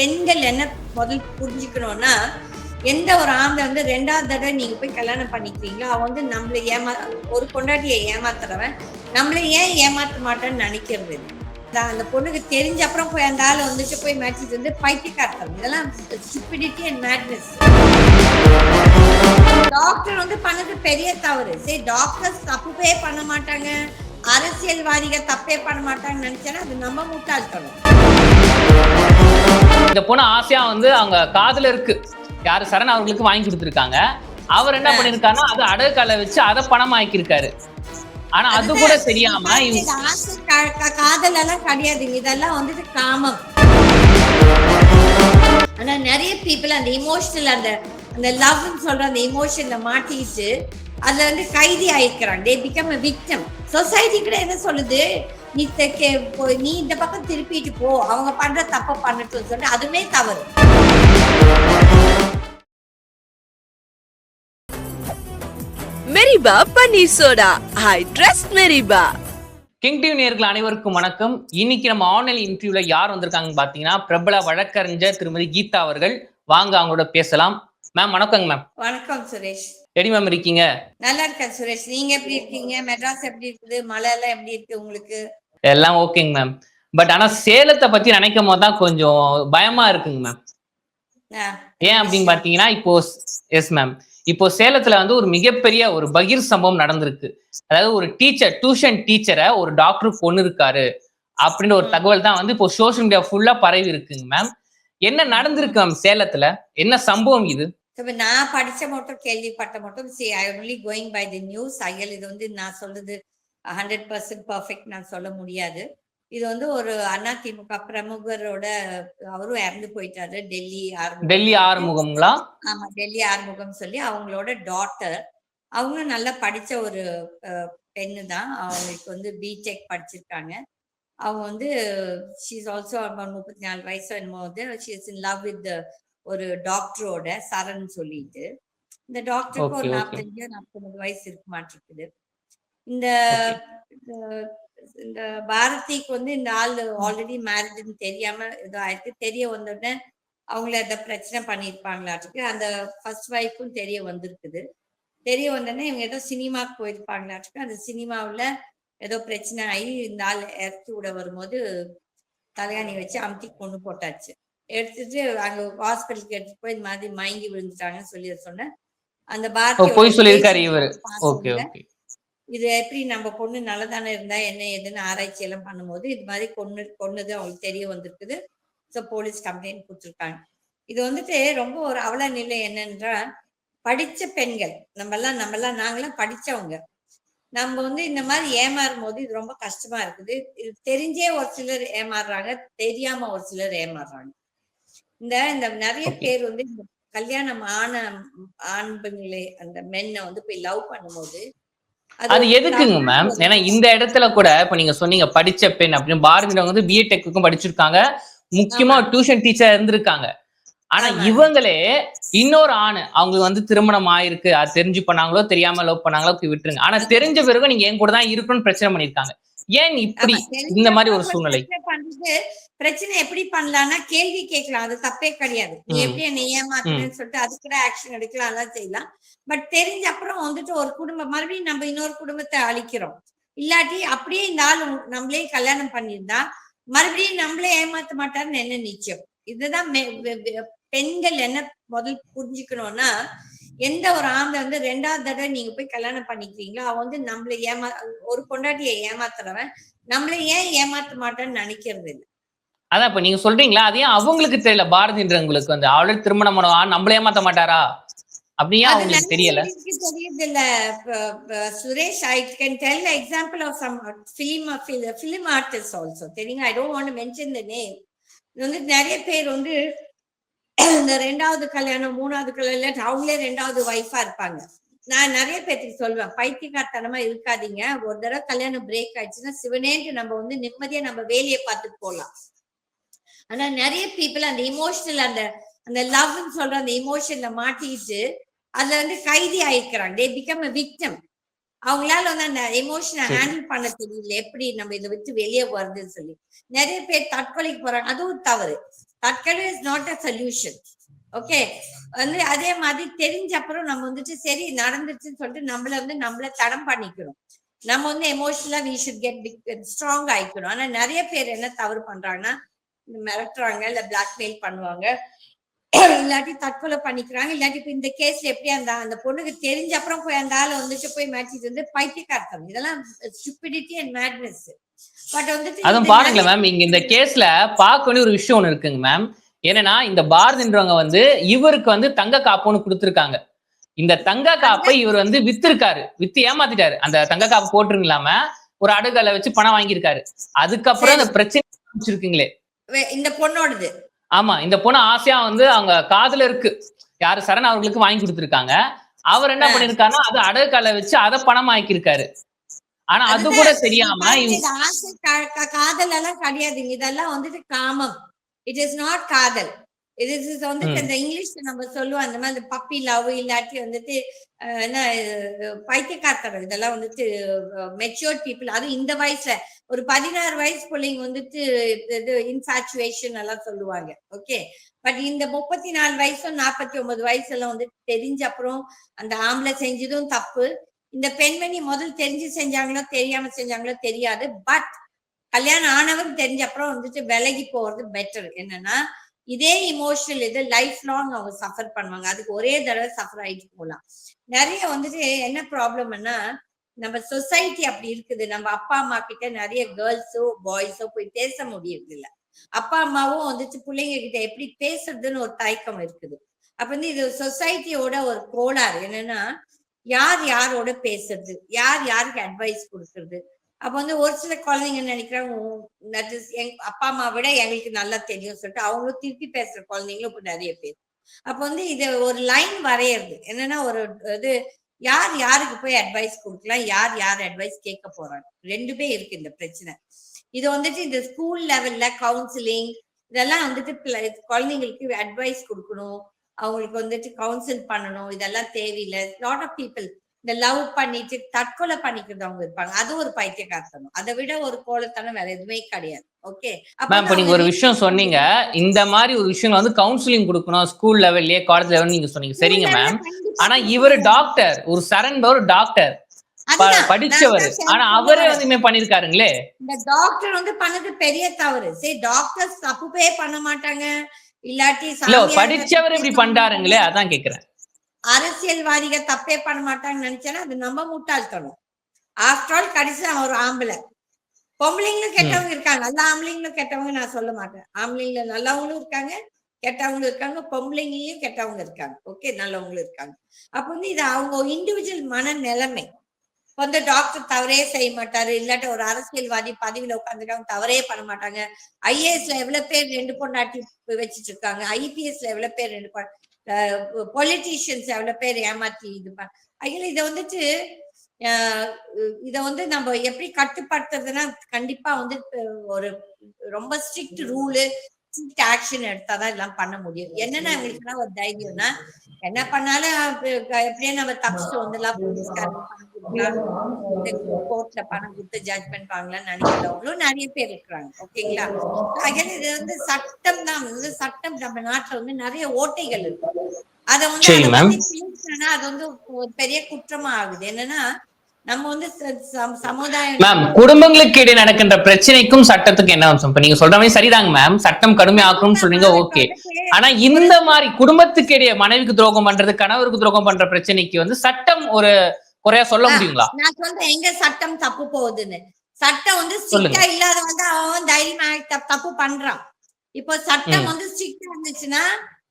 பெண்கள் என்ன முதல் புரிஞ்சுக்கணும்னா எந்த ஒரு ஆம்பளை வந்து ரெண்டாவது தடவை நீங்க போய் கல்யாணம் பண்ணிக்கிறீங்களோ அவன் வந்து நம்மளை ஏமா ஒரு பொண்டாட்டியை ஏமாத்துறவன் நம்மளை ஏன் ஏமாத்த மாட்டான்னு நினைக்கிறது அந்த பொண்ணுக்கு தெரிஞ்ச அப்புறம் போய் அந்த ஆள் வந்துட்டு போய் மேட்சஸ் வந்து பைத்தியக்காரத்தம் இதெல்லாம் சிப்பிடிட்டி அண்ட் மேட்னஸ் டாக்டர் வந்து பண்ணது பெரிய தவறு. சரி டாக்டர்ஸ் தப்புவே பண்ண மாட்டாங்க. அரசியல்வாதிகள் தப்பே பண்ண மாட்டாங்கன்னு நினைச்சேன்னா அது நம்ம முட்டாள்தனம். இந்த பொண்ணு ஆசையா வந்து அவங்க காதலருக்கு யாரு சரண் அவர்களுக்கு வாங்கி கொடுத்துருக்காங்க. அவர் என்ன பண்ணிருக்காருன்னா அதை அடகுக்கால வச்சு அதை பணம் ஆக்கியிருக்காரு ஆனா அது கூட தெரியாம காதல் எல்லாம் கிடையாதுங்க இதெல்லாம் வந்துட்டு காமம். ஆனா நிறைய பீப்புள் அந்த இமோஷனல் அந்த அந்த லவ்னு சொல்ற அந்த இமோஷன்ல மாட்டிக்கிட்டு அதுல வந்து கைதி ஆயிருக்கிறாங்க. தே பிகம் விக்டம் சொசைட்டி கூட என்ன சொல்லுது? நீ தெற்கே போ- நீ இந்த பக்கம் திருப்பிட்டு போ. அவங்க பண்ற தப்ப பண்ணட்டும் சொல்லிட்டு அதுவுமே தவறு. Meriba paneer soda. I trust Meriba. King TV நேர்கள் அனைவருக்கும் வணக்கம். இன்னைக்கு நம்ம ஆன்லைன் இன்டர்வியூல யார் வந்திருக்காங்கன்னு பாத்தீங்கன்னா பிரபல வழக்கறிஞர் திருமதி கீதா அவர்கள். வாங்க அவங்களோட பேசலாம். மேம் வணக்கங்க மேம் வணக்கம் சுரேஷ். எப்படி மேம் இருக்கீங்க? நல்லா இருக்கேன் சுரேஷ். நீங்க எப்படி இருக்கீங்க? மெட்ராஸ் எப்படி இருக்குது? மழை எல்லாம் எப்படி இருக்கு உங்களுக்கு? எல்லாம் ஓகேங்க மேம் பட் ஆனா சேலத்தை பத்தி நினைக்கும் போது தான் கொஞ்சம் பயமா இருக்குங்க மேம் ஏன் அப்படின்னு பாத்தீங்கன்னா இப்போ எஸ் மேம் இப்போ சேலத்துல வந்து ஒரு மிகப்பெரிய ஒரு பகீர் சம்பவம் நடந்திருக்கு. அதாவது ஒரு டீச்சர் டியூஷன் டீச்சரை ஒரு டாக்டர் கொண்டு இருக்காரு. அப்படின்ற ஒரு. தகவல் தான் வந்து இப்போ சோஷியல் மீடியா ஃபுல்லா பரவி இருக்குங்க மேம் என்ன நடந்திருக்கு மேம் சேலத்துல? என்ன சம்பவம் இது? இப்ப நான் படிச்ச மட்டும் கேள்விப்பட்ட மட்டும் see I only going by the news ஐயல் இது வந்து நான் சொல்றது ஹண்ட்ரட் பர்சன்ட் பர்ஃபெக்ட் நான் சொல்ல முடியாது. இது வந்து ஒரு அதிமுக பிரமுகரோட அவரும் இறந்து போயிட்டாரு டெல்லி டெல்லி ஆறுமுகம்ங்களா ஆமா டெல்லி ஆறுமுகம் சொல்லி அவங்களோட டாட்டர் அவங்க நல்லா படிச்ச ஒரு பெண்ணு தான் அவங்களுக்கு வந்து பிடெக் படிச்சிருக்காங்க. அவங்க வந்து ஷீஸ் ஆல்சோ முப்பத்தி நாலு வயசு என்னமோ வந்து she is in love with ஒரு டாக்டரோட சரண் சொல்லிட்டு இந்த டாக்டருக்கு ஒரு. நாற்பத்தஞ்சு நாற்பத்தொன்பது வயசு இருக்க மாட்டிருக்குது. இந்த இந்த- பாரதிக்கு வந்து இந்த ஆள் ஆல்ரெடி மேரிட்னு தெரியாம ஏதோ ஆயிருக்கு. தெரிய வந்த உடனே அவங்கள ஏதோ பிரச்சனை பண்ணியிருப்பாங்களாட்டுக்கு அந்த ஃபர்ஸ்ட் ஒய்ஃபும் தெரிய வந்திருக்குது. தெரிய வந்தோடனே இவங்க ஏதோ சினிமாக்கு போயிருப்பாங்களாட்டுக்கு அந்த சினிமாவுல ஏதோ பிரச்சனை ஆகி இந்த ஆள் இறக்கி விட வரும்போது தலையாணி வச்சு அமுத்தி கொண்டு போட்டாச்சு. எடுத்துட்டு அங்க ஹாஸ்பிட்டலுக்கு எடுத்துட்டு போய் இந்த மாதிரி மயங்கி விழுந்துட்டாங்கன்னு சொல்லி சொன்னேன். அந்த பாரதி பொய் சொல்லியிருக்காரு இவரு. Okay okay. இது எப்படி நம்ம பொண்ணு நல்லதானே இருந்தா என்ன ஏதுன்னு ஆராய்ச்சி எல்லாம் பண்ணும்போது இது மாதிரி கொன்னு கொன்னது அவங்களுக்கு தெரிய வந்திருக்குது. ஸோ போலீஸ் கம்ப்ளைண்ட் கொடுத்துருக்காங்க. இது வந்துட்டு ரொம்ப ஒரு அவல நிலை என்னன்றா படிச்ச பெண்கள் நம்ம எல்லாம் நம்ம எல்லாம் நாங்கெல்லாம் படிச்சவங்க நம்ம வந்து இந்த மாதிரி ஏமாறும் போது இது ரொம்ப கஷ்டமா இருக்குது. இது தெரிஞ்சே ஒரு சிலர் ஏமாறுறாங்க தெரியாம ஒரு சிலர் ஏமாறுறாங்க. இந்த இந்த நிறைய. பேர் வந்து இந்த கல்யாணம் ஆன ஆண் பெண்களை அந்த மென்னை வந்து போய் லவ் பண்ணும்போது அது எதுக்குங்க மேம் ஏன்னா இந்த இடத்துல கூட இப்ப நீங்க சொன்னீங்க படிச்ச பெண் அப்படின்னு பாரதியிடம் வந்து பிஎடெக்குக்கும் படிச்சிருக்காங்க. முக்கியமா. டியூஷன் டீச்சர் இருந்திருக்காங்க. ஆனா. இவங்களே இன்னொரு ஆணு அவங்களுக்கு வந்து திருமணம் ஆயிருக்கு அது தெரிஞ்சு பண்ணாங்களோ தெரியாம லவ் பண்ணாங்களோ போய் விட்டுருங்க. ஆனா தெரிஞ்ச பிறகு நீங்க என் கூட தான் இருக்கணும்னு பிரச்சனை பண்ணிருக்காங்க ஏன் இப்படி இந்த மாதிரி ஒரு சூழ்நிலை? பிரச்சனை எப்படி பண்ணலாம்னா கேள்வி கேட்கலாம். அது தப்பே கிடையாது. நீ. எப்படி என்ன ஏமாத்துறேன்னு சொல்லிட்டு அதுக்கு கூட ஆக்ஷன் எடுக்கலாம். எல்லாம் செய்யலாம். பட் தெரிஞ்ச அப்புறம் வந்துட்டு ஒரு குடும்பம் மறுபடியும் நம்ம இன்னொரு குடும்பத்தை அழிக்கிறோம். இல்லாட்டி அப்படியே இந்த ஆள் நம்மளே கல்யாணம் பண்ணியிருந்தா மறுபடியும் நம்மளே ஏமாத்த மாட்டாருன்னு என்ன நிச்சயம்? இதுதான் பெண்கள் என்ன முதல் புரிஞ்சுக்கணும்னா எந்த ஒரு ஆம்பளை வந்து ரெண்டாவது தடவை நீங்க போய் கல்யாணம் பண்ணிக்கிறீங்களோ அவன் வந்து நம்மள ஏமா ஒரு பொண்டாட்டியை ஏமாத்துறவன் நம்மள ஏன் ஏமாத்த மாட்டான்னு நினைக்கிறது இல்ல அதான் இப்ப நீங்க சொல்றீங்களா? அது ஏன் அவங்களுக்கு தெரியல? பாரதின்றவங்களுக்கு வந்து ஆல்ரெடி திருமணம் நம்மளே ஏமாத்த மாட்டாரா? அப்படியே அவங்களுக்கு தெரியல? இல்ல Suresh I can tell example of some film film artist also தெரியுங்க I don't want mention the name வந்து நிறைய பேர் வந்து இந்த ரெண்டாவது கல்யாணம் மூணாவது கல்யாணம் அவங்களே ரெண்டாவது ஒய்ஃபா இருப்பாங்க. நான் நிறைய பேர்த்துக்கு சொல்லுவேன் பைத்தியக்காரத்தனமா இருக்காதீங்க. ஒரு தடவை கல்யாணம் பிரேக் ஆயிடுச்சுன்னா சிவனேன்ட்டு நம்ம வந்து நிம்மதியா நம்ம வேலையை பார்த்துட்டு போகலாம். ஆனா நிறைய பீப்புள் அந்த இமோஷனல் அந்த அந்த லவ்னு சொல்ற அந்த இமோஷன்ல மாட்டிக்கிட்டு அதுல வந்து கைதி ஆயிருக்கிறாங்க. தே பிகம் அ விக்டம் அவங்களால வந்து அந்த எமோஷனை. ஹேண்டில் பண்ண தெரியல. எப்படி நம்ம இதை விட்டு வெளியே வருதுன்னு சொல்லி. நிறைய பேர் தற்கொலைக்கு போறாங்க. அதுவும் தவறு. தற்கொலை is not a solution okay வந்து அதே மாதிரி தெரிஞ்ச அப்புறம் நம்ம வந்துட்டு சரி நடந்துருச்சுன்னு சொல்லிட்டு நம்மள வந்து நம்மள தடம் பண்ணிக்கணும். நம்ம வந்து எமோஷனலா வி ஷுட் கெட் ஸ்ட்ராங் ஆயிக்கணும். ஆனா நிறைய பேர் என்ன தவறு பண்றாங்கன்னா மிரட்டுறாங்க இல்ல பிளாக்மெயில் பண்ணுவாங்க. இல்லாட்டி தற்கொலை பண்ணிக்கிறாங்க. இல்லாட்டி இப்ப இந்த கேஸ்ல எப்படி அந்த அந்த பொண்ணுக்கு தெரிஞ்ச அப்புறம் போய் அந்த ஆளை வந்துட்டு போய் மாட்டிட்டு வந்து பைத்தியக்காரத்தம் இதெல்லாம் ஸ்டூபிடிட்டி அண்ட் மேட்னஸ் பட் வந்துட்டு அதுவும் பாருங்களேன் மேம் இங்க இந்த கேஸ்ல பார்க்க வேண்டிய ஒரு விஷயம் ஒண்ணு இருக்குங்க மேம் என்னன்னா இந்த பாரதின்றவங்க வந்து இவருக்கு வந்து தங்க காப்புன்னு கொடுத்திருக்காங்க. இந்த தங்க காப்பை இவர் வந்து வித்திருக்காரு. வித்து ஏமாத்திட்டாரு. அந்த தங்க காப்பு போட்டுருங்களாம ஒரு அடகுல வச்சு பணம் வாங்கியிருக்காரு. அதுக்கப்புறம் இந்த பிரச்சனை ஆரம்பிச்சிருக்குங்களே. இந்த பொண்ணோடது. ஆமா இந்த பொண்ணு ஆசையா வந்து அவங்க காதுல இருக்கு. யாரு சரண் அவர்களுக்கு வாங்கி கொடுத்திருக்காங்க. அவர் என்ன. பண்ணிருக்காருன்னா அது அடகுல வச்சு அதை பணம் ஆக்கியிருக்காரு ஆனா அது கூட தெரியாம காதல் எல்லாம் கிடையாதுங்க இதெல்லாம் வந்துட்டு காமம். இட் இஸ் நாட் காதல். இது வந்துட்டு ம். இந்த இங்கிலீஷ்ல நம்ம சொல்லுவோம். அந்த மாதிரி பப்பி லவ் இல்லாட்டி வந்துட்டு என்ன பைத்தியக்காரத்தனம். இதெல்லாம் வந்துட்டு மெச்சூர்ட் பீப்புள் அதுவும் இந்த வயசுல. ஒரு பதினாறு வயசு பிள்ளைங்க வந்துட்டு இது இன்ஃபாச்சுவேஷன் எல்லாம் சொல்லுவாங்க. ஓகே பட் இந்த முப்பத்தி நாலு வயசும் நாற்பத்தி ஒன்பது வயசு எல்லாம் வந்து தெரிஞ்ச அப்புறம் அந்த ஆம்பளை செஞ்சதும் தப்பு. இந்த பெண்மணி முதல் தெரிஞ்சு செஞ்சாங்களோ தெரியாம செஞ்சாங்களோ தெரியாது. பட் கல்யாணம் ஆனவன் தெரிஞ்ச அப்புறம் வந்துட்டு விலகி போறது பெட்டர் என்னன்னா இதே இமோஷனல் இது லைஃப் லாங் அவங்க சஃபர் பண்ணுவாங்க. அதுக்கு ஒரே தடவை சஃபர் ஆயிட்டு போகலாம் நிறைய வந்துட்டு என்ன ப்ராப்ளம்னா நம்ம சொசைட்டி அப்படி இருக்குது. நம்ம அப்பா அம்மா கிட்ட நிறைய கேர்ள்ஸோ பாய்ஸோ போய் பேச முடியறது இல்ல. அப்பா அம்மாவும் வந்துட்டு பிள்ளைங்க கிட்ட எப்படி பேசுறதுன்னு ஒரு தயக்கம் இருக்குது. அப்ப வந்து இது சொசைட்டியோட ஒரு கோளாறு என்னன்னா யார் யாரோட பேசுறது? யார் யாருக்கு அட்வைஸ் கொடுக்கறது? அப்ப வந்து ஒரு சில குழந்தைங்க நினைக்கிறாங்க "ஓ, அப்பா அம்மா விட எங்களுக்கு நல்லா தெரியும் சொல்லிட்டு அவங்களும் திருப்பி பேசுற குழந்தைங்களும் இப்ப நிறைய பேர். அப்ப வந்து இது ஒரு லைன் வரையிறது. என்னன்னா ஒரு இது யார் யாருக்கு போய் அட்வைஸ் கொடுக்கலாம் யார் யார் அட்வைஸ் கேட்க போறாங்க? ரெண்டுமே இருக்கு இந்த பிரச்சனை. இது வந்துட்டு இந்த ஸ்கூல் லெவல்ல கவுன்சிலிங் இதெல்லாம் வந்துட்டு குழந்தைங்களுக்கு அட்வைஸ் கொடுக்கணும். அவங்களுக்கு வந்துட்டு கவுன்சில் பண்ணணும். இதெல்லாம் தேவையில்லை. லாட் ஆஃப் பீப்புள் இந்த லவ் பண்ணிட்டு தற்கொலை பண்ணிக்கிறது அவங்க இருப்பாங்க. அது ஒரு பைத்தியக்காரத்தனம். அதை விட ஒரு கோலத்தனம் வேற எதுவுமே கிடையாது. ஓகே மேம் இப்ப நீங்க ஒரு விஷயம் சொன்னீங்க. இந்த மாதிரி ஒரு விஷயம் வந்து கவுன்சிலிங் கொடுக்கணும். ஸ்கூல் லெவல்லயே காலேஜ் லெவல் நீங்க சொன்னீங்க. சரிங்க மேம் ஆனா இவரு டாக்டர் ஒரு சரண் ஒரு டாக்டர் படிச்சவர். ஆனா அவரே வந்து பண்ணிருக்காருங்களே? இந்த டாக்டர் வந்து பண்ணது பெரிய தவறு. சரி டாக்டர்ஸ் தப்புப்பே பண்ண மாட்டாங்க. இல்லாட்டி படிச்சவர் இப்படி பண்றாருங்களே அதான் கேக்குறேன். அரசியல்வாதிகள் தப்பே பண்ண மாட்டாங்கன்னு நினைச்சேன்னா அது நம்ம முட்டாள்தனம். ஆஃப்டர் ஆல் கடைசி அவன் ஒரு ஆம்பளை. பொம்பளைங்களும் கெட்டவங்க இருக்காங்க. எல்லா ஆம்பளைங்களும் கெட்டவங்க நான் சொல்ல மாட்டேன். ஆம்பளைங்கள நல்லவங்களும் இருக்காங்க கெட்டவங்களும் இருக்காங்க பொம்பளைங்களையும் கெட்டவங்க இருக்காங்க. ஓகே நல்லவங்களும் இருக்காங்க. அப்ப வந்து இது அவங்க இண்டிவிஜுவல் மன நிலைமை கொஞ்சம் வந்து டாக்டர் தவறே செய்ய மாட்டாரு. இல்லாட்டி ஒரு அரசியல்வாதி பதவியில உட்காந்துருக்காங்க தவறே பண்ண மாட்டாங்க. ஐஏஎஸ்ல எவ்வளவு பேர் ரெண்டு பொண்டாட்டி வச்சிட்டு இருக்காங்க. ஐபிஎஸ்ல எவ்வளவு பேர் ரெண்டு பொலிட்டீஷியன்ஸ் எவ்வளவு பேர் ஏமாத்தி இது அதில் இதை வந்துட்டு இத வந்து நம்ம எப்படி கட்டுப்படுத்துறதுன்னா கண்டிப்பா வந்து ஒரு ரொம்ப ஸ்ட்ரிக்ட் ரூலு ஸ்ட்ரிக்ட் ஆக்ஷன் எடுத்தாதான் எல்லாம் பண்ண முடியும். என்னன்னா எங்களுக்குலாம் ஒரு தைரியம்னா என்ன பண்ணாலும் எப்படியே நம்ம தப்பிச்சுட்டு போலீஸ்காரங்க கோர்ட்ல பணம் கொடுத்து ஜட்மெண்ட் வாங்கலாம்னு நினைக்கிறவங்களும் நிறைய பேர் இருக்கிறாங்க. ஓகேங்களா? ஆகையால இது வந்து சட்டம் தான். வந்து சட்டம் நம்ம நாட்டுல வந்து நிறைய ஓட்டைகள் இருக்கு. அத வந்து அதை வந்து ஒரு பெரிய குற்றமா ஆகுது என்னன்னா நம்ம வந்து சமுதாயம் மேம் குடும்பங்களுக்கு இடையே நடக்கின்ற பிரச்சனைக்கும் சட்டத்துக்கு என்ன அம்சம் இப்ப நீங்க சொல்ற மாதிரி சரிதாங்க மேம் சட்டம் கடுமையாக்கணும்னு சொல்றீங்க ஓகே ஆனா இந்த மாதிரி குடும்பத்துக்கு இடையே மனைவிக்கு துரோகம் பண்றது கணவருக்கு துரோகம் பண்ற பிரச்சனைக்கு வந்து சட்டம் ஒரு குறையா சொல்ல. முடியுங்களா? நான் சொல்றேன் எங்க சட்டம் தப்பு போகுதுன்னு? சட்டம் வந்து. ஸ்ட்ரிக்டா இல்லாத வந்து அவன் தைரியமா தப்பு பண்றான். இப்போ சட்டம். வந்து ஸ்ட்ரிக்டா இருந்துச்சுன்னா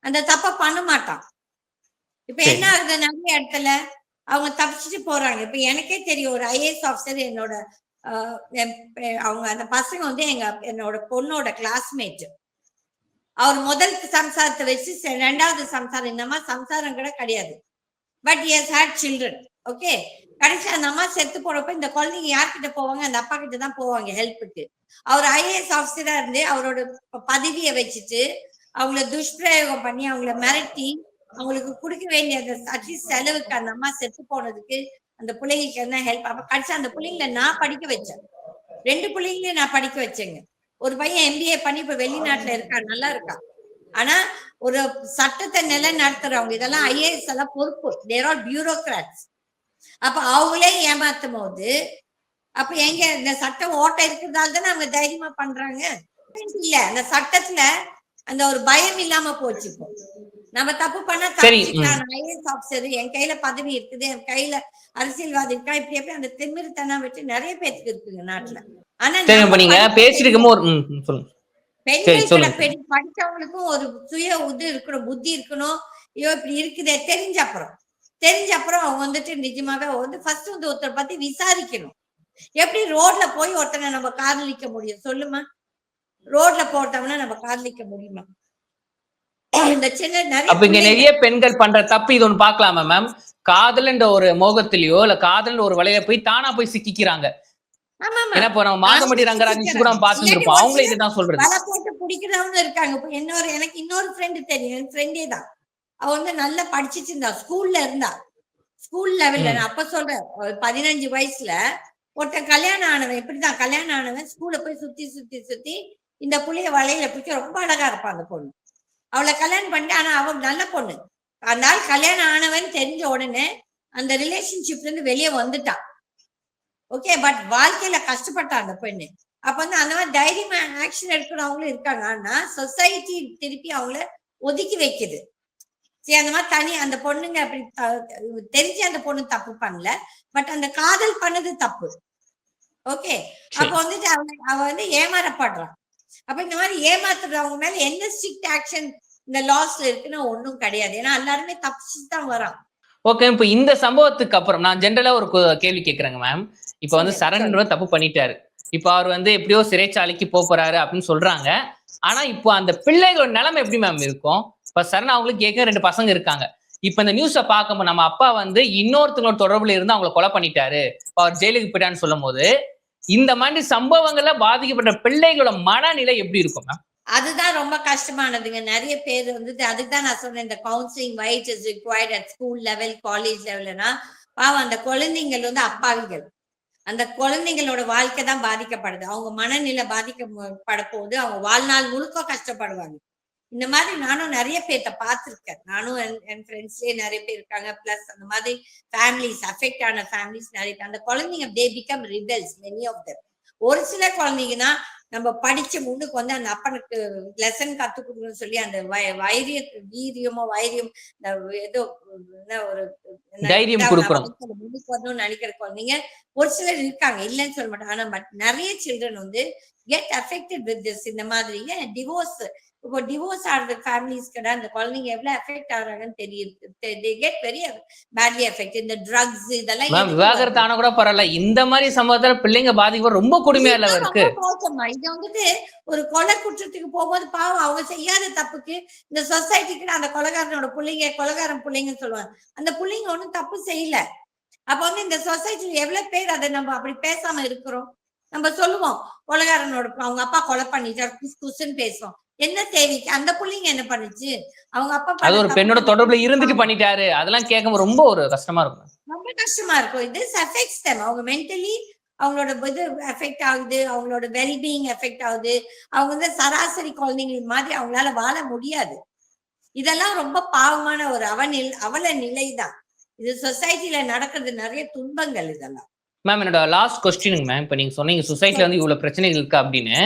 அந்த தப்ப பண்ண மாட்டான். இப்ப. என்ன ஆகுது? நிறைய இடத்துல அவங்க தப்பிச்சுட்டு போறாங்க. இப்ப எனக்கே தெரியும் ஒரு ஐஏஎஸ் ஆஃபீஸர் என்னோட அவங்க அந்த பசங்க வந்து எங்க என்னோட பொண்ணோட கிளாஸ்மேட் அவர் முதல் சம்சாரத்தை வச்சு ரெண்டாவது சம்சாரம் இந்த மாதிரி சம்சாரம் கூட கிடையாது. But yes had children okay கடைசி அந்த அம்மா செத்து போனப்ப இந்த குழந்தைங்க யார்கிட்ட போவாங்க? அந்த அப்பா கிட்ட தான் போவாங்க ஹெல்ப்புக்கு அவர் ஐஏஎஸ் ஆஃபீஸரா இருந்து அவரோட பதவியை வச்சுட்டு அவங்கள துஷ்பிரயோகம் பண்ணி அவங்கள மிரட்டி அவங்களுக்கு கொடுக்க வேண்டிய அந்த அட்லீஸ்ட் செலவுக்கு அந்த அம்மா செத்து போனதுக்கு அந்த பிள்ளைங்களுக்கு என்ன ஹெல்ப் அப்ப கடைசி அந்த பிள்ளைங்கள நான் படிக்க வச்சேன். ரெண்டு பிள்ளைங்களையும் நான் படிக்க வச்சேங்க. ஒரு பையன் எம்பிஏ பண்ணி இப்ப வெளிநாட்டுல இருக்கான் நல்லா இருக்கான். ஆனா ஒரு சட்டத்தை நிலைநடத்துறவங்க இதெல்லாம் ஐஏஎஸ் எல்லாம் பொறுப்பு. தேர் ஆர் பியூரோக்ராட்ஸ் அப்ப அவங்களே ஏமாத்தும் போது அப்ப எங்க இந்த சட்டம் ஓட்ட இருக்கிறதால தானே அவங்க தைரியமா பண்றாங்க? இல்ல அந்த சட்டத்துல அந்த ஒரு பயம் இல்லாம போச்சு இப்போ. நம்ம தப்பு பண்ணா சரி, ஐஏஎஸ் ஆபீசர் என் கையில பதவி இருக்குது என் கையில அரசியல்வாதி இருக்கா இப்படி எப்படி அந்த திமிருத்தனம் வச்சு நிறைய பேருக்கு இருக்குங்க நாட்டுல. ஆனா சரி நம்ம இப்ப நீங்க படிச்ச பேசிட்டு இருக்கும்போது ஒரு ம், ம், சொல்லுங்க. பெண்கள் சொல்லுங்க. கூட பெண் படிச்சவங்களுக்கும் ஒரு சுய இது இருக்கணும் புத்தி இருக்கணும். ஐயோ இப்படி இருக்குதே தெரிஞ்ச அப்புறம். தெரிஞ்ச அப்புறம் அவங்க வந்துட்டு நிஜமாவே வந்து ஃபர்ஸ்ட் வந்து ஒருத்தரை பத்தி விசாரிக்கணும். எப்படி ரோட்ல போய் ஒருத்தனை நம்ம காதலிக்க முடியும்? சொல்லுமா. ரோட்ல போட்டோம்னா நம்ம காதலிக்க முடியுமா? அப்ப இங்க நிறைய பெண்கள் பண்ற தப்பு இது ஒண்ணு பாக்கலாமா மேம் காதல்ன்ற ஒரு மோகத்திலயோ இல்ல காதல் ஒரு வலையில போய் தானா போய் சிக்கிக்கிறாங்க. ஏன்னா இப்போ நம்ம மாதமடி ரங்கராஜ் கூட பார்த்துட்டு இருப்போம். அவங்களே இதுதான் சொல்றது. வலை போட்டு பிடிக்கிறவங்க இருக்காங்க. இப்ப இன்னொரு எனக்கு இன்னொரு ஃப்ரெண்டு தெரியும். என் ஃப்ரெண்டே தான். அவ வந்து நல்லா படிச்சிட்டு இருந்தா. ஸ்கூல்ல இருந்தா. ஸ்கூல் லெவல்ல நான் அப்ப சொல்றேன். பதினஞ்சு வயசுல ஒருத்தன் கல்யாணம் ஆனவன் இப்படிதான் கல்யாணம் ஆனவன் ஸ்கூல்ல போய் சுத்தி சுத்தி சுத்தி இந்த புள்ளைய வலையில பிடிக்க ரொம்ப அழகா இருப்பா அந்த பொண்ணு. அவளை கல்யாணம் பண்ணிட்டு ஆனா அவ நல்ல பொண்ணு. ஆள் கல்யாணம் ஆனவன் தெரிஞ்ச உடனே அந்த ரிலேஷன்ஷிப்ல இருந்து வெளியே வந்துட்டான் ஓகே பட் வாழ்க்கையில கஷ்டப்பட்டா அந்த பெண்ணு. அப்ப வந்து அந்த மாதிரி தைரியமா ஆக்ஷன் எடுக்கிறவங்களும் இருக்காங்க. ஆனா சொசைட்டி திருப்பி அவங்கள ஒதுக்கி வைக்குது. சரி அந்த மாதிரி தனி அந்த பொண்ணுங்க அப்படி தெரிஞ்சு அந்த பொண்ணு தப்பு பண்ணல. பட் அந்த காதல் பண்ணது தப்பு. ஓகே அப்ப வந்துட்டு அவ அவ வந்து ஏமாறப்படுறான் அப்ப இந்த மாதிரி ஏமாத்துறவங்க மேல என்ன ஸ்ட்ரிக்ட் ஆக்ஷன் இந்த லாஸ்ல இருக்குன்னா ஒண்ணும் கிடையாது. ஏன்னா எல்லாருமே தப்பிச்சு தான் வரான் ஓகே இப்போ இந்த சம்பவத்துக்கு அப்புறம் நான் ஜென்ரலா ஒரு கேள்வி கேக்குறேங்க மேம் இப்போ வந்து சரண் தப்பு பண்ணிட்டாரு. இப்போ அவர் வந்து எப்படியோ சிறைச்சாலைக்கு போறாரு அப்படின்னு சொல்றாங்க. ஆனா இப்போ அந்த பிள்ளைகளோட நிலைமை எப்படி மேம் இருக்கும்? இப்ப சரண் அவங்களுக்கு கேட்க ரெண்டு பசங்க இருக்காங்க. இப்ப இந்த நியூஸ பார்க்கும்போது நம்ம அப்பா வந்து இன்னொருத்தங்களோட தொடர்புல இருந்து அவங்கள கொலை பண்ணிட்டாரு. அவர் ஜெயிலுக்கு போயிட்டான்னு சொல்லும் போது இந்த மாதிரி சம்பவங்கள்ல பாதிக்கப்பட்ட பிள்ளைகளோட மனநிலை எப்படி இருக்கும் மேம் அதுதான் ரொம்ப கஷ்டமானதுங்க. நிறைய பேர் வந்துட்டு அதுக்கு தான் நான் சொன்னேன் இந்த counselling wide is required at school level college லெவல்னா பாவம் அந்த குழந்தைங்கள் வந்து அப்பாவிகள். அந்த குழந்தைங்களோட வாழ்க்கை தான் பாதிக்கப்படுது. அவங்க மனநிலை பாதிக்கப்பட போது அவங்க வாழ்நாள் முழுக்க கஷ்டப்படுவாங்க. இந்த மாதிரி நானும் நிறைய பேர்த்த பார்த்திருக்கேன். நானும் என்- என் ஃப்ரெண்ட்ஸ்லயே நிறைய பேர் இருக்காங்க. பிளஸ் அந்த மாதிரி ஃபேமிலிஸ் அஃபெக்ட் ஆன ஃபேமிலிஸ் நிறைய. அந்த குழந்தைங்க they become rebels many of them. ஒரு சில குழந்தைங்கன்னா நம்ம படிச்ச முன்னுக்கு வந்து அந்த அப்பனுக்கு லெசன் கத்து கொடுக்கணும்னு சொல்லி அந்த வைரிய வீரியமோ வைரியம் ஏதோ என்ன ஒரு தைரியம் முன்னுக்கு வரணும்னு நினைக்கிற குழந்தைங்க ஒரு சிலர் இருக்காங்க. இல்லைன்னு சொல்ல மாட்டாங்க ஆனா பட் நிறைய சில்ட்ரன் வந்து கெட் அஃபெக்டட் வித் திஸ் இந்த மாதிரி டிவோர்ஸ் இப்போ டிவோர்ஸ் ஆடுற ஃபேமிலிஸ் கிட்ட அந்த குழந்தைங்க எவ்வளவு அஃபெக்ட் ஆகுறாங்கன்னு தெரியுது. கெட் வெரி பேட்லி அஃபெக்ட் இந்த ட்ரக்ஸ் இதெல்லாம் மேம் எதுக்கு விவாகரத்து வருது? ஆனா கூட பரவாயில்ல. இந்த மாதிரி சம்பவத்துல பிள்ளைங்க பாதிக்க ரொம்ப கொடுமையா இல்ல இருக்கு. இது வந்துட்டு ஒரு கொலை குற்றத்துக்கு போகும்போது பாவம் அவங்க செய்யாத தப்புக்கு இந்த சொசைட்டிக்கு அந்த கொலைகாரனோட பிள்ளைங்க கொலைகாரன் பிள்ளைங்கன்னு சொல்லுவாங்க. அந்த பிள்ளைங்க ஒண்ணும் தப்பு செய்யல. அப்ப வந்து இந்த சொசைட்டில எவ்வளவு பேர் அதை நம்ம அப்படி பேசாம இருக்கிறோம்? நம்ம சொல்லுவோம் கொலைகாரனோட அவங்க அப்பா கொலை பண்ணிட்டார் குஸ் குஸ்ன்னு பேசுவோம். என்ன தேவைக்கு அந்த பிள்ளைங்க என்ன பண்ணுச்சு? அவங்க அப்பா அது ஒரு பெண்ணோட தொடர்புல இருந்துட்டு பண்ணிட்டாரு. அதெல்லாம் கேட்கும் ரொம்ப ஒரு கஷ்டமா இருக்கும். ரொம்ப கஷ்டமா இருக்கும். இது அஃபெக்ட்ஸ் them. அவங்க மென்டலி அவங்களோட இது எஃபெக்ட் ஆகுது. அவங்களோட வெல்பீயிங் எஃபெக்ட் ஆகுது. அவங்க வந்து சராசரி குழந்தைங்க மாதிரி அவங்களால வாழ முடியாது. இதெல்லாம் ரொம்ப பாவமான ஒரு அவநில் அவல நிலைதான். இது சொசைட்டில நடக்கிறது நிறைய துன்பங்கள் இதெல்லாம். மேம் என்னோட லாஸ்ட் கொஸ்டினுங்க மேம் இப்ப நீங்க சொன்னீங்க சொசைட்டில வந்து இவ்வளவு பிரச்சனைகள் இருக்கு அப்படின்னு.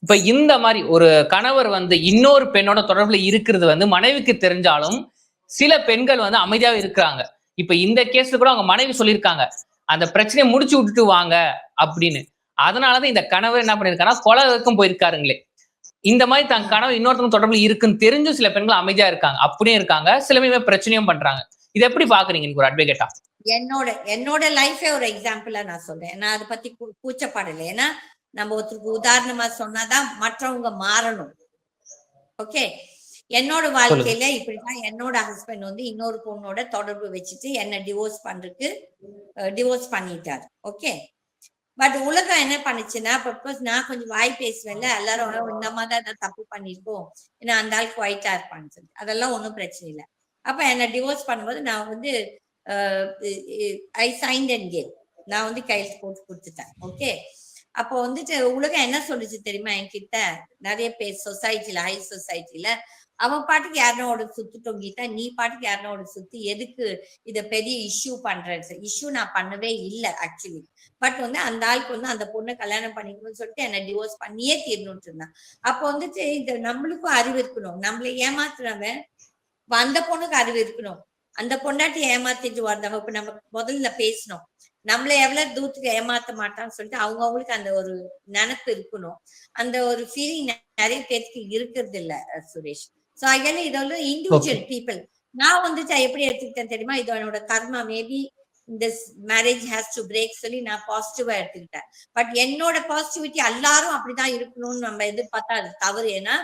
இப்ப இந்த மாதிரி ஒரு கணவர் வந்து இன்னொரு பெண்ணோட தொடர்புல இருக்கிறது வந்து மனைவிக்கு தெரிஞ்சாலும் சில பெண்கள் வந்து அமைதியாக இருக்கிறாங்க. இப்ப இந்த கேஸ்ல கூட அவங்க மனைவி சொல்லியிருக்காங்க. அந்த பிரச்சனையை முடிச்சு விட்டுட்டு வாங்க அப்படின்னு. அதனாலதான் இந்த கணவர் என்ன பண்ணிருக்காருன்னா கொலை வரைக்கும் போயிருக்காருங்களே. இந்த மாதிரி தன் கணவர் இன்னொருத்தவங்க தொடர்புல இருக்குன்னு தெரிஞ்சும் சில பெண்கள் அமைதியா இருக்காங்க. அப்படியே இருக்காங்க. சில பேர் பிரச்சனையும் பண்றாங்க. இது எப்படி பாக்குறீங்க ஒரு அட்வொகேட்டா என்னோட என்னோட லைஃபே ஒரு எக்ஸாம்பிளா நான் சொல்றேன். நான் அதை பத்தி பூச்சப்பாடு ஏன்னா நம்ம ஒருத்தருக்கு உதாரணமா சொன்னாதான் மற்றவங்க மாறணும். ஓகே என்னோட வாழ்க்கையில இப்படிதான் என்னோட ஹஸ்பண்ட் வந்து இன்னொரு பொண்ணோட தொடர்பு வச்சுட்டு என்ன டிவோர்ஸ் பண்றதுக்கு டிவோர்ஸ் பண்ணிட்டார். ஓகே பட் உலகம் என்ன பண்ணுச்சுன்னா பர்பஸ் நான் கொஞ்சம் வாய் பேசுவேன்ல எல்லாரும் "ஓ, இந்த மாதிரி தான் தப்பு பண்ணிருக்கோம் ஏன்னா அந்த ஆளுக்கு ஒயிட்டா இருப்பான்னு சொல்லி அதெல்லாம் ஒன்றும் பிரச்சனை இல்லை. அப்ப என்ன டிவோர்ஸ் பண்ணும்போது நான் வந்து ஐ சைன்ட் அண்ட் கேம் நான் வந்து கையெழுத்து போட்டு கொடுத்துட்டேன். ஓகே அப்போ வந்துட்டு உலகம் என்ன சொல்லுச்சு தெரியுமா என்கிட்ட? நிறைய பேர் சொசைட்டில ஹை சொசைட்டில அவன் பாட்டுக்கு யாருனோட சுத்துட்டோம் கீதா. நீ பாட்டுக்கு யாருனோட சுத்தி எதுக்கு இத பெரிய இஷ்யூ பண்ற இஷ்யூ நான் பண்ணவே இல்லை ஆக்சுவலி பட் வந்து அந்த ஆளுக்கு வந்து அந்த பொண்ணை கல்யாணம் பண்ணிக்கணும்னு சொல்லிட்டு என்ன டிவோர்ஸ் பண்ணியே தீரணும்னு இருந்தான். அப்போ வந்துட்டு இது நம்மளுக்கும் அறிவு இருக்கணும். நம்மள ஏமாத்துறவன் அந்த பொண்ணுக்கு அறிவு இருக்கணும். அந்த பொண்டாட்டி ஏமாத்திட்டு வந்தவங்க இப்ப நம்ம முதல்ல பேசணும். நம்மள எவ்வளவு தூரத்துக்கு ஏமாத்த மாட்டான்னு சொல்லிட்டு அவங்க அவங்களுக்கு அந்த ஒரு நினைப்பு இருக்கணும். அந்த ஒரு ஃபீலிங் நிறைய பேருக்கு இருக்கிறது இல்ல சுரேஷ். சோ அதனால இது வந்து இண்டிவிஜுவல் பீப்புள் நான் வந்துட்டு எப்படி எடுத்துக்கிட்டேன் தெரியுமா? இது என்னோட கர்மா மேபி இந்த மேரேஜ் ஹேஸ் டு பிரேக் சொல்லி நான் பாசிட்டிவா எடுத்துக்கிட்டேன். பட் என்னோட பாசிட்டிவிட்டி எல்லாரும் அப்படிதான் இருக்கணும்னு நம்ம எதிர்பார்த்தா அது தவறு. ஏன்னா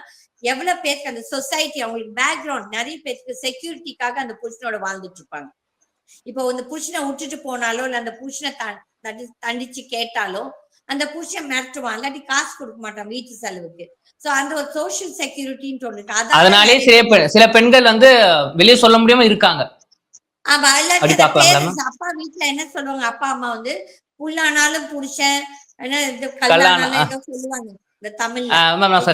எவ்வளவு பேருக்கு அந்த சொசைட்டி அவங்களுக்கு பேக்ரவுண்ட் நிறைய பேருக்கு செக்யூரிட்டிக்காக அந்த புருஷனோட வாழ்ந்துட்டு இருப்பாங்க. இப்போ அந்த புருஷனை விட்டுட்டு போனாலோ இல்ல அந்த புருஷனை தண்டிச்சு கேட்டாலோ அந்த புருஷன் மிரட்டுவான். இல்லாட்டி காசு கொடுக்க மாட்டான் வீட்டு செலவுக்கு. சோ அந்த ஒரு சோஷியல் செக்யூரிட்டின்னு இருக்கு அதனாலே சில சில பெண்கள் வந்து வெளியே சொல்ல முடியாம இருக்காங்க. ஆமா அப்பா வீட்டுல என்ன சொல்லுவாங்க? அப்பா அம்மா வந்து புல்லானாலும் புருஷன் என்ன சொல்லுவாங்க.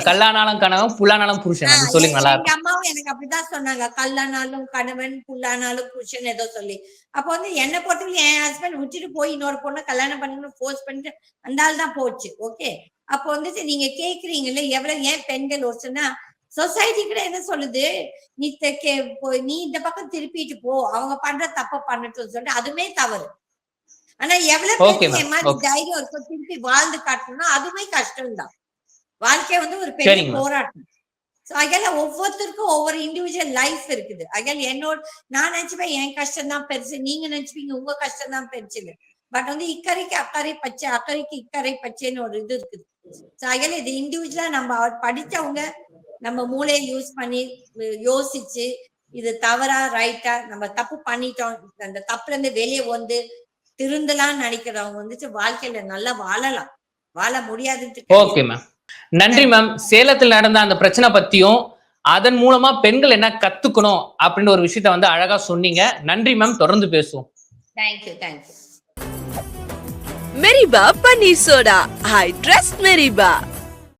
கல்லானாலும் கனவும் புல்லானாலும் புருஷன். சொல்லுங்க நல்லா எங்க அம்மாவும் எனக்கு அப்படிதான் சொன்னாங்க. கல்லானாலும் கணவன் புல்லானாலும் புருஷன் ஏதோ சொல்லி. அப்ப வந்து என்ன பொறுத்தவரைக்கும் என் ஹஸ்பண்ட் விட்டுட்டு போய் இன்னொரு பொண்ணை கல்யாணம் பண்ணணும்னு ஃபோர்ஸ் பண்ணிட்டு அந்த ஆள் தான் போச்சு. ஓகே அப்போ வந்துட்டு நீங்க கேக்குறீங்கல்ல எவ்வளவு ஏன் பெண்கள் ஒரு சொன்னா சொசைட்டி கூட என்ன சொல்லுது? நீ நீ இந்த பக்கம் திருப்பிட்டு போ. அவங்க பண்ற தப்ப பண்ணட்டும் சொல்லிட்டு. அதுமே தவறு. ஆனா எவ்வளவு. தைரியம் இருக்கும் திருப்பி வாழ்ந்து காட்டணும்னா அதுவுமே கஷ்டம்தான். வாழ்க்கை வந்து ஒரு பெரிய. போராட்டம். சோ அகல ஒவ்வொருத்தருக்கும் ஒவ்வொரு இண்டிவிஜுவல் லைஃப் இருக்குது. அகல் என்னோட நான் நினைச்சுப்பேன் என் கஷ்டம் தான் பெருசு நீங்க நினைச்சுப்பீங்க உங்க கஷ்டம் தான் பெருசுன்னு. பட் வந்து இக்கரைக்கு அக்கறை பச்சை அக்கறைக்கு இக்கரை பச்சைன்னு ஒரு இது இருக்குது. அகல இது இண்டிவிஜுவலா நம்ம படிச்சவங்க நம்ம மூளையை யூஸ் பண்ணி யோசிச்சு இது தவறா ரைட்டா நம்ம தப்பு பண்ணிட்டோம் அந்த தப்புல இருந்து வெளியே வந்து திருந்தலாம்னு நினைக்கிறவங்க வந்துட்டு வாழ்க்கையில நல்லா வாழலாம். வாழ முடியாதுன்னு நன்றி மேம் சேலத்தில் நடந்த அந்த பிரச்சனை பத்தியும் அதன் மூலமா பெண்கள் என்ன கத்துக்கணும் அப்படின்ற ஒரு விஷயத்த வந்து அழகா சொன்னீங்க. நன்றி மேம் தொடர்ந்து பேசுவோம். Thank you thank you Meriba Paneer Soda. I trust Meriba.